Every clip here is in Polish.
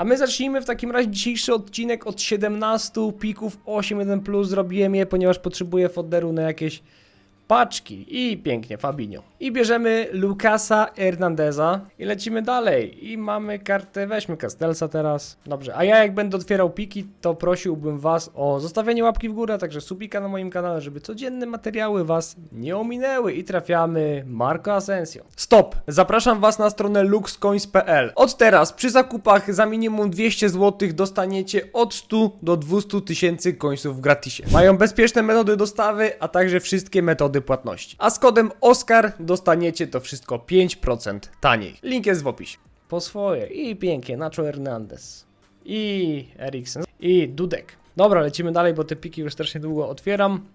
A my zacznijmy w takim razie dzisiejszy odcinek od 17 pików 8.1 plus. Zrobiłem je, ponieważ potrzebuję folderu na jakieś paczki. I pięknie, Fabinho. I bierzemy Lucasa Hernandeza i lecimy dalej. I mamy kartę, weźmy Castelsa teraz. Dobrze, a ja jak będę otwierał piki, to prosiłbym was o zostawienie łapki w górę, także subika na moim kanale, żeby codzienne materiały was nie ominęły. I trafiamy Marco Asensio. Stop! Zapraszam was na stronę luxcoins.pl. Od teraz przy zakupach za minimum 200 zł dostaniecie od 100 do 200 tysięcy końców w gratisie. Mają bezpieczne metody dostawy, a także wszystkie metody płatności. A z kodem OSCAR dostaniecie to wszystko 5% taniej. Link jest w opisie. Po swoje. I pięknie. Nacho Hernandez. I Eriksen. I Dudek. Dobra, lecimy dalej, bo te piki już strasznie długo otwieram.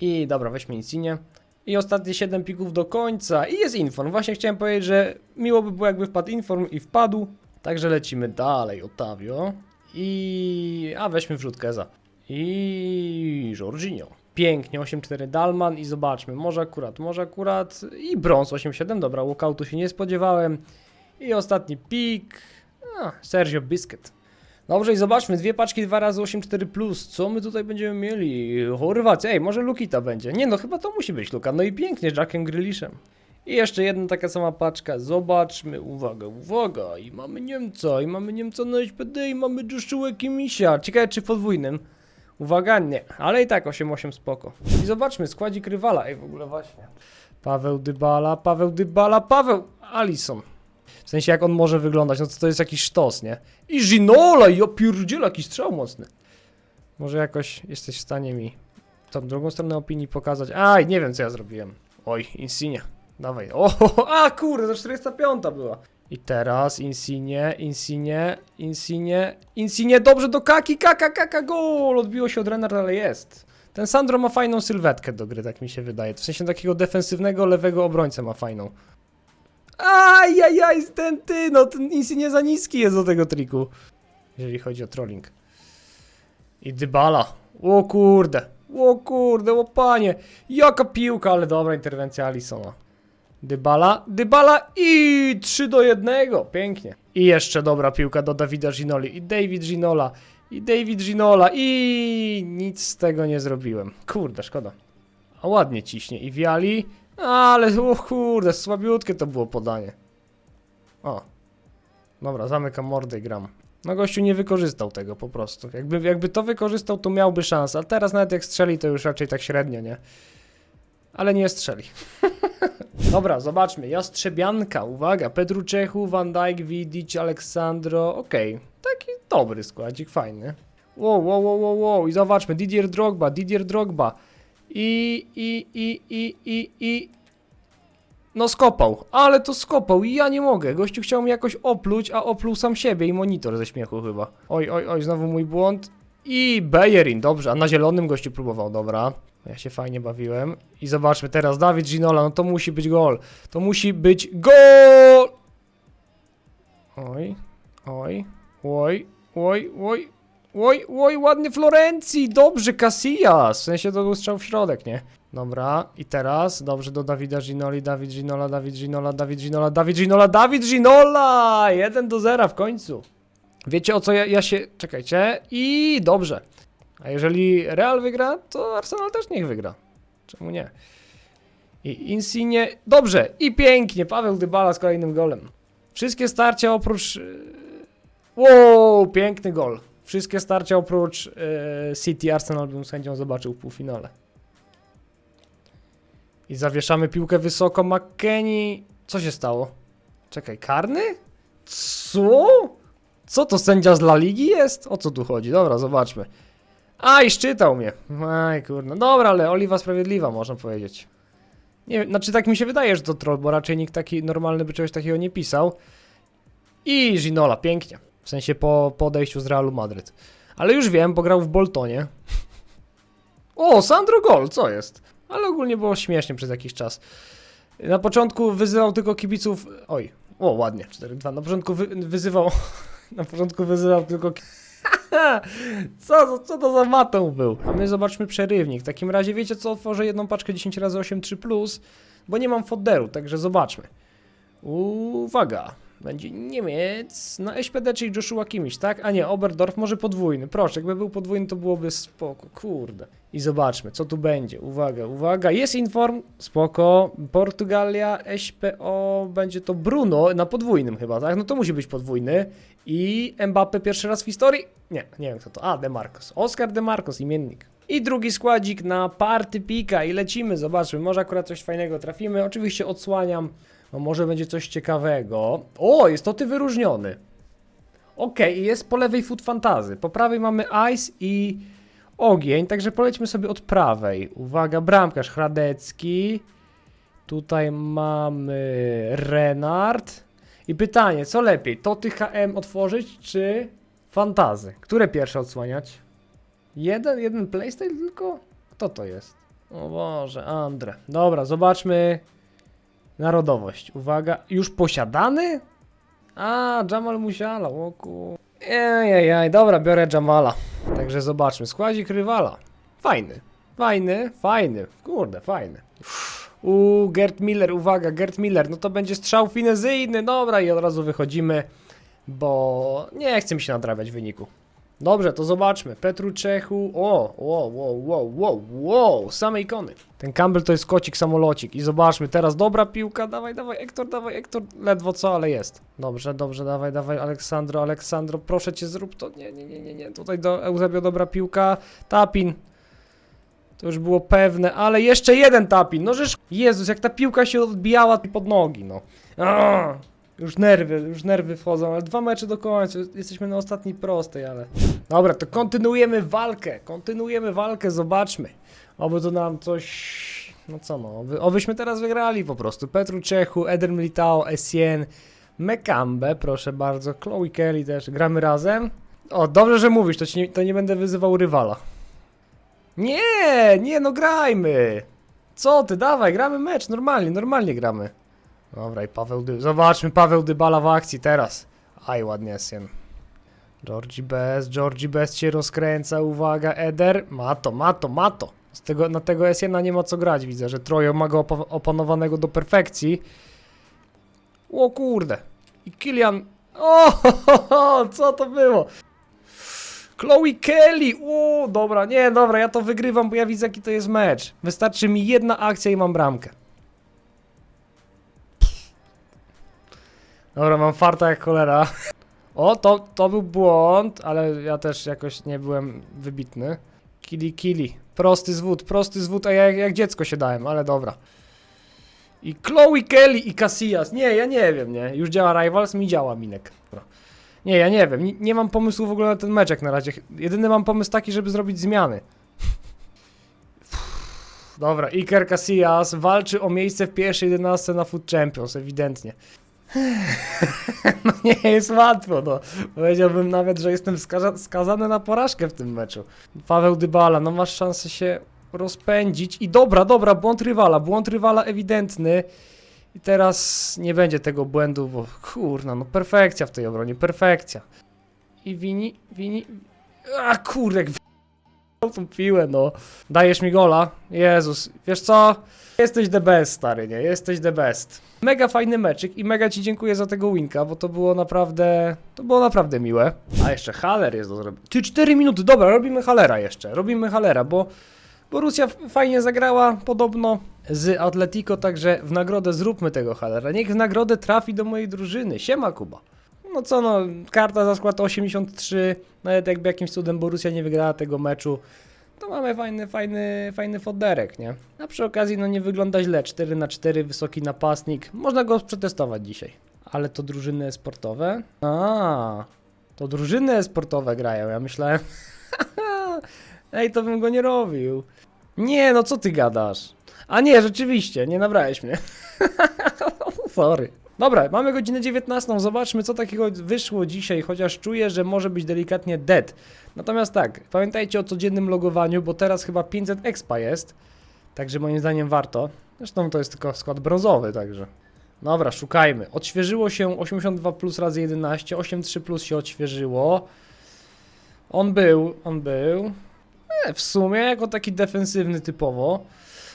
I dobra, weźmy Insigne. I ostatnie 7 pików do końca. I jest Inform. Właśnie chciałem powiedzieć, że miło by było jakby wpadł Inform i wpadł. Także lecimy dalej. Otavio. I... A weźmy wrzut Keza. I... Jorginho. Pięknie, 8-4 Dalman i zobaczmy, może akurat, może akurat i brąz 8-7, dobra, walkoutu się nie spodziewałem. I ostatni pik, a, Sergio Biscuit. Dobrze i zobaczmy, dwie paczki 2 razy 8-4 plus, co my tutaj będziemy mieli? Chorwacja, ej, może Lukita będzie. Nie no, chyba to musi być Luka, no i pięknie, Jackiem Grealishem. I jeszcze jedna taka sama paczka, zobaczmy, uwaga, uwaga, i mamy Niemca, i mamy Niemca na SPD, i mamy Joshua Kimisia, ciekawe czy podwójnym. Uwaga, nie, ale i tak 8-8 spoko. I zobaczmy, składzik rywala, ej w ogóle właśnie. Paweł Dybala, Paweł Dybala, Paweł Alison. W sensie jak on może wyglądać, no to to jest jakiś sztos, nie? I Ginola, ja pierdzielę, jakiś strzał mocny. Może jakoś jesteś w stanie mi tą drugą stronę opinii pokazać. Aj, nie wiem co ja zrobiłem. Oj, Insigne, dawaj. O, a kurde, to 405 była. I teraz Insigne, Insigne, Insigne, Insigne, dobrze do Kaki, Kaka, Kaka, gol! Odbiło się od Renard, ale jest. Ten Sandro ma fajną sylwetkę do gry, tak mi się wydaje. W sensie takiego defensywnego lewego obrońcę ma fajną. Ajajaj, ten ty, no ten Insigne za niski jest do tego triku. Jeżeli chodzi o trolling. I Dybala. O kurde, o kurde, o panie. Jaka piłka, ale dobra interwencja Alisona. Dybala, Dybala i 3 do 1. Pięknie. I jeszcze dobra piłka do Dawida Ginoli. I David Ginola. I David Ginola. I nic z tego nie zrobiłem. Kurde, szkoda. A ładnie ciśnie. I Wiali. Ale o kurde, słabiutkie to było podanie. O. Dobra, zamykam mordę i gram. No gościu nie wykorzystał tego po prostu. Jakby, jakby to wykorzystał, to miałby szansę. A teraz nawet jak strzeli, to już raczej tak średnio, nie? Ale nie strzeli. Dobra, zobaczmy. Jastrzebianka, uwaga. Pedru Czechu, Van Dijk, Vidic, Aleksandro. Okej, taki dobry składzik, fajny. Wow, wow, wow, wow, wow. I zobaczmy. Didier Drogba, Didier Drogba. I, i, i, i, i, i... No skopał, ale to skopał i ja nie mogę. Gościu chciał mi jakoś opluć, a opluł sam siebie i monitor ze śmiechu chyba. Oj, oj, oj, znowu mój błąd. I Bejerin, dobrze, a na zielonym gościu próbował, dobra. Ja się fajnie bawiłem. I zobaczmy teraz, Dawid Ginola, no to musi być gol. To musi być gol! Oj, oj, oj, oj, oj, oj, oj, ładny Florencji, dobrze, Casillas. W sensie to był strzał w środek, nie? Dobra, i teraz, dobrze do Dawida Ginoli, Dawid Ginola, Dawid Ginola, Dawid Ginola, Dawid Ginola, Dawid Ginola! 1 do 0 w końcu. Wiecie o co ja, ja się... Czekajcie. I dobrze. A jeżeli Real wygra, to Arsenal też niech wygra. Czemu nie? I Insigne... Dobrze. I pięknie. Paweł Dybala z kolejnym golem. Wszystkie starcia oprócz... yy, Wow, piękny gol. Wszystkie starcia oprócz yy, City Arsenal bym z chęcią zobaczył w półfinale. I zawieszamy piłkę wysoko. McKennie... Co się stało? Czekaj, karny? Co? Co to sędzia z La Ligi jest? O co tu chodzi? Dobra, zobaczmy. Aj, szczytał mnie. Aj, kurno. Dobra, ale Oliwa sprawiedliwa, można powiedzieć. Nie znaczy tak mi się wydaje, że to troll, bo raczej nikt taki normalny by czegoś takiego nie pisał. I Ginola, pięknie. W sensie po po odejściu z Realu Madryt. Ale już wiem, bo grał w Boltonie. O, Sandro Gol, co jest? Ale ogólnie było śmiesznie przez jakiś czas. Na początku wyzywał tylko kibiców. Oj, o, ładnie, 4-2. Na początku wy, wyzywał. Na początku wyzywał tylko. Co, co to za matą był? A my zobaczmy przerywnik. W takim razie wiecie co? Otworzę jedną paczkę 10 razy 8 3 plus, bo nie mam folderu, także zobaczmy. Uwaga. Będzie Niemiec na SPD, czyli Joshua Kimmich, tak? A nie, Oberdorf może podwójny. Proszę, jakby był podwójny, to byłoby spoko. Kurde. I zobaczmy, co tu będzie. Uwaga, uwaga. Jest inform. Spoko. Portugalia, SPO. Będzie to Bruno na podwójnym chyba, tak? No to musi być podwójny. I Mbappe pierwszy raz w historii? Nie, nie wiem kto to. A, Demarcos. Oscar Demarcos, imiennik. I drugi składzik na party pika i lecimy, zobaczmy, może akurat coś fajnego trafimy. Oczywiście odsłaniam, no może będzie coś ciekawego. O, jest to ty wyróżniony. Okej, i jest po lewej Food Fantazy, po prawej mamy Ice i ogień, także polećmy sobie od prawej. Uwaga, bramkarz Hradecki. Tutaj mamy Renard. I pytanie, co lepiej, to HM otworzyć, czy Fantazy? Które pierwsze odsłaniać? Jeden, jeden playstyle tylko? Kto to jest? O Boże, Andre. Dobra, zobaczmy. Narodowość. Uwaga, już posiadany? A, Jamal Musiala, o ku... Ejejej, dobra, biorę Jamala. Także zobaczmy, składzik rywala. Fajny, fajny, fajny, kurde, fajny. U Gerd Miller, uwaga, Gerd Miller, no to będzie strzał finezyjny, dobra i od razu wychodzimy, bo nie chcę mi się nadrabiać wyniku. Dobrze, to zobaczmy. Petru Czechu. O, wow, wow, wow, wow, wow, same ikony. Ten Campbell to jest kocik samolocik. I zobaczmy teraz, dobra piłka, dawaj, dawaj, Ektor, dawaj, Ektor. Ledwo co, ale jest. Dobrze, dobrze, dawaj, dawaj, Aleksandro, Aleksandro, proszę cię, zrób to. Nie, nie, nie, nie, nie. Tutaj do Eusebio dobra piłka. Tapin. To już było pewne, ale jeszcze jeden tapin. No żeż, Jezus, jak ta piłka się odbijała pod nogi, no. Aaa. Już nerwy, już nerwy wchodzą, ale dwa mecze do końca. Jesteśmy na ostatniej prostej, ale. Dobra, to kontynuujemy walkę. Kontynuujemy walkę, zobaczmy. Oby to nam coś. No co no, oby, obyśmy teraz wygrali po prostu. Petru Czechu, Eder Militao, Essien, Mekambe, proszę bardzo. Chloe Kelly też. Gramy razem. O, dobrze, że mówisz, to, nie, to nie będę wyzywał rywala. Nie, nie, no grajmy. Co ty, dawaj, gramy mecz, normalnie, normalnie gramy. Dobra i Paweł. Zobaczmy Paweł Dybala w akcji teraz. Aj, ładnie Essien. Georgie Best, Georgie Best się rozkręca, uwaga, Eder. Ma to, ma to, ma to. Z tego, na tego Essiena nie ma co grać, widzę, że Trojo ma go opa- opanowanego do perfekcji. O kurde. I Kilian... O, ho, ho, ho, co to było? Chloe Kelly! O, dobra, nie, dobra, ja to wygrywam, bo ja widzę jaki to jest mecz. Wystarczy mi jedna akcja i mam bramkę. Dobra, mam farta jak cholera. O, to, to był błąd, ale ja też jakoś nie byłem wybitny. Kili, kili. Prosty zwód, prosty zwód, a ja jak, jak dziecko się dałem, ale dobra. I Chloe Kelly i Casillas. Nie, ja nie wiem, nie. Już działa Rivals, mi działa Minek. Dobra. Nie, ja nie wiem, nie, nie mam pomysłu w ogóle na ten meczek na razie. Jedyny mam pomysł taki, żeby zrobić zmiany. Dobra, Iker Casillas walczy o miejsce w pierwszej 11 na Food Champions, ewidentnie. no nie jest łatwo, no. Powiedziałbym nawet, że jestem skaza skazany na porażkę w tym meczu. Paweł Dybala, no masz szansę się rozpędzić i dobra, dobra, błąd rywala, błąd rywala ewidentny. I teraz nie będzie tego błędu, bo kurna, no perfekcja w tej obronie, perfekcja. I wini, wini... A w... tą piłę, no. Dajesz mi gola? Jezus, wiesz co? Jesteś the best, stary, nie? Jesteś the best. Mega fajny meczyk i mega ci dziękuję za tego winka, bo to było naprawdę, to było naprawdę miłe. A jeszcze Haller jest do zrobienia. Ty 4 minuty, dobra, robimy Halera jeszcze. Robimy Halera, bo Borussia fajnie zagrała podobno z Atletico, także w nagrodę zróbmy tego Halera. Niech w nagrodę trafi do mojej drużyny. Siema Kuba. No co no, karta za skład 83, nawet jakby jakimś cudem Borussia nie wygrała tego meczu, to mamy fajny, fajny, fajny foderek, nie? A przy okazji no nie wygląda źle, 4 na 4 wysoki napastnik, można go przetestować dzisiaj. Ale to drużyny sportowe? A, to drużyny sportowe grają, ja myślałem... Ej, to bym go nie robił. Nie, no co ty gadasz? A nie, rzeczywiście, nie nabrałeś mnie. Sorry. Dobra, mamy godzinę 19, zobaczmy co takiego wyszło dzisiaj, chociaż czuję, że może być delikatnie dead. Natomiast tak, pamiętajcie o codziennym logowaniu, bo teraz chyba 500 expa jest, także moim zdaniem warto. Zresztą to jest tylko skład brązowy, także. Dobra, szukajmy. Odświeżyło się 82 plus razy 11, 83 plus się odświeżyło. On był, on był. E, w sumie jako taki defensywny typowo,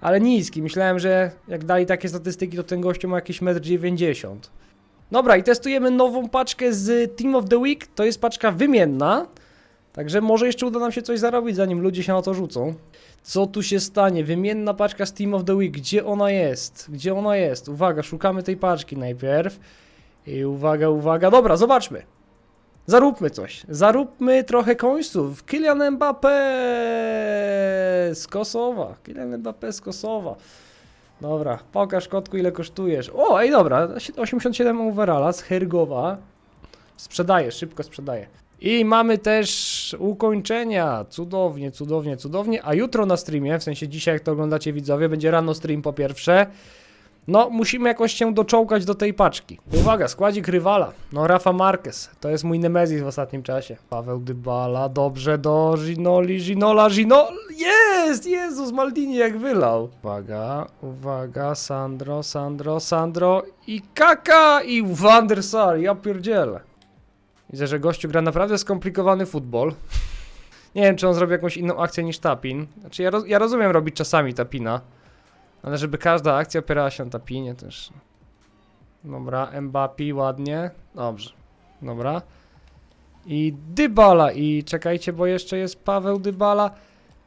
ale niski. Myślałem, że jak dali takie statystyki, to ten gościu ma jakieś 1,90 m. Dobra, i testujemy nową paczkę z Team of the Week. To jest paczka wymienna. Także może jeszcze uda nam się coś zarobić, zanim ludzie się na to rzucą. Co tu się stanie? Wymienna paczka z Team of the Week. Gdzie ona jest? Gdzie ona jest? Uwaga, szukamy tej paczki najpierw. I uwaga, uwaga. Dobra, zobaczmy. Zaróbmy coś. Zaróbmy trochę końców. Kylian Mbappé z Kosowa. Kylian Mbappé z Kosowa. Dobra, pokaż kotku ile kosztujesz. O, ej dobra, 87 overalla z Hergowa. Sprzedaję, szybko sprzedaję. I mamy też ukończenia. Cudownie, cudownie, cudownie. A jutro na streamie, w sensie dzisiaj jak to oglądacie widzowie, będzie rano stream po pierwsze. No, musimy jakoś się doczołgać do tej paczki. Uwaga, składzik rywala. No, Rafa Marquez. To jest mój nemezis w ostatnim czasie. Paweł Dybala, dobrze do Ginoli, Ginola, Ginol... Jest! Jezus, Maldini jak wylał. Uwaga, uwaga, Sandro, Sandro, Sandro i Kaka i Van der Sar, ja pierdzielę. Widzę, że gościu gra naprawdę skomplikowany futbol. Nie wiem, czy on zrobi jakąś inną akcję niż Tapin. Znaczy, ja, roz, ja rozumiem robić czasami Tapina, ale żeby każda akcja opierała się na Tapinie też. Dobra, Mbappé ładnie. Dobrze. Dobra. I Dybala. I czekajcie, bo jeszcze jest Paweł Dybala.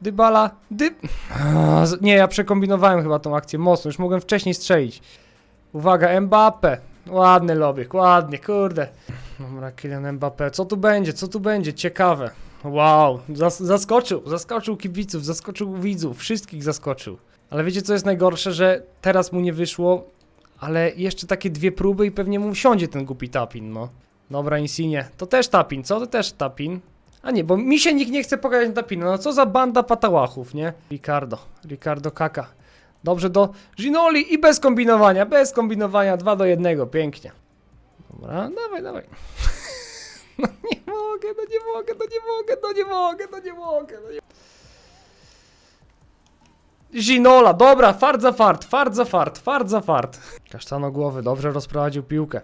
Dybala. Dy... Nie, ja przekombinowałem chyba tą akcję mocno. Już mogłem wcześniej strzelić. Uwaga, Mbappé. Ładny lobiek, ładnie, kurde. Dobra, Kylian Mbappé. Co tu będzie? Co tu będzie? Ciekawe. Wow, zas zaskoczył, zaskoczył kibiców, zaskoczył widzów, wszystkich zaskoczył. Ale wiecie co jest najgorsze, że teraz mu nie wyszło, ale jeszcze takie dwie próby i pewnie mu siądzie ten głupi tapin, no. Dobra, Insigne. To też tapin, co? To też tapin. A nie, bo mi się nikt nie chce pokazać na. No co za banda patałachów, nie? Ricardo, Ricardo Kaka. Dobrze do Ginoli i bez kombinowania, bez kombinowania, 2 do 1, pięknie. Dobra, dawaj, dawaj. No nie mogę, no nie mogę, no nie mogę, no nie mogę, no nie mogę, no nie Ginola, dobra, fart za fart, fart za fart, fart za fart. Kasztano głowy, dobrze rozprowadził piłkę.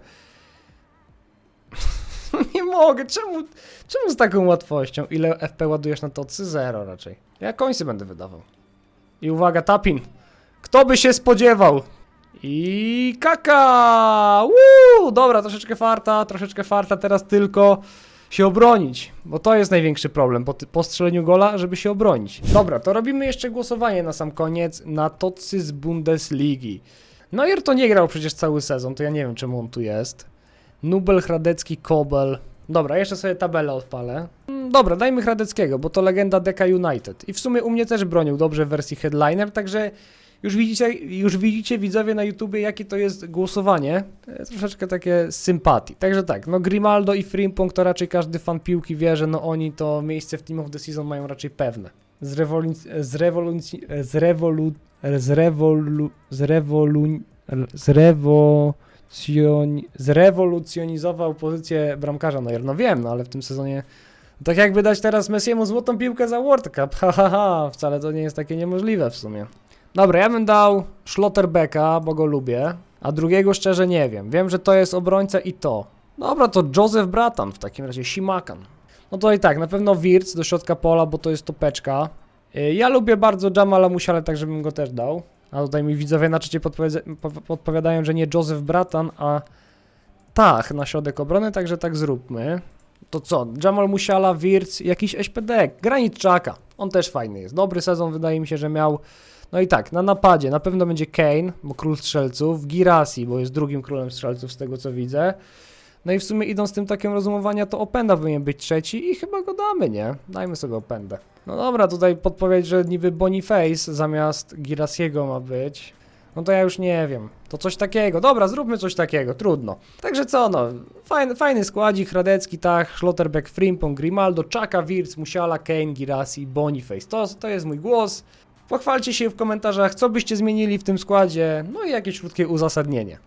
Nie mogę, czemu, czemu z taką łatwością? Ile FP ładujesz na tocy? Zero raczej. Ja końcy będę wydawał. I uwaga, tapin. Kto by się spodziewał? I kaka! Woo! Dobra, troszeczkę farta, troszeczkę farta, teraz tylko się obronić, bo to jest największy problem po, po strzeleniu gola, żeby się obronić. Dobra, to robimy jeszcze głosowanie na sam koniec na Tocy z Bundesligi. Neuer to nie grał przecież cały sezon, to ja nie wiem czemu on tu jest. Nubel, Hradecki, Kobel. Dobra, jeszcze sobie tabelę odpalę. Mm, Dobra, dajmy Hradeckiego, bo to legenda DK United. I w sumie u mnie też bronił dobrze w wersji headliner, także już widzicie, już widzicie widzowie na YouTubie, jakie to jest głosowanie. Troszeczkę takie sympatii. Także tak, no Grimaldo i Frimpong to raczej każdy fan piłki wie, że no oni to miejsce w Team of the Season mają raczej pewne. Z rewolucji... Z rewolucji... Z rewolu... Z rewolu... Z rewolu... Z rewolucjon... Zrewolucjonizował pozycję bramkarza Neuer. No wiem, no ale w tym sezonie tak jakby dać teraz Messiemu złotą piłkę za World Cup. Ha, ha, ha. Wcale to nie jest takie niemożliwe w sumie. Dobra, ja bym dał Schlotterbecka, bo go lubię, a drugiego szczerze nie wiem. Wiem, że to jest obrońca i to. Dobra, to Joseph Bratan w takim razie, Simakan. No to i tak, na pewno Wirtz do środka pola, bo to jest topeczka. Y, Ja lubię bardzo Jamala Musiale, tak żebym go też dał. A tutaj mi widzowie na czacie podpowiadają, że nie Joseph Bratan, a Tach na środek obrony, także tak zróbmy. To co? Jamal Musiala, Wirtz, jakiś SPD, Granit Czaka. On też fajny jest. Dobry sezon wydaje mi się, że miał. No i tak, na napadzie na pewno będzie Kane, bo król strzelców, Girasi, bo jest drugim królem strzelców z tego co widzę. No i w sumie idąc tym takim rozumowania, to Openda powinien być trzeci i chyba go damy, nie? Dajmy sobie Opendę. No dobra, tutaj podpowiedź, że niby Boniface zamiast Girasiego ma być. No to ja już nie wiem. To coś takiego. Dobra, zróbmy coś takiego, trudno. Także co, no, fajny, fajny składzik, Radecki, Tach, Schlotterbeck, Frimpong, Grimaldo, Czaka, Wirtz, Musiala, Kane, Girasi, Boniface. To, to jest mój głos. Pochwalcie się w komentarzach, co byście zmienili w tym składzie, no i jakieś krótkie uzasadnienie.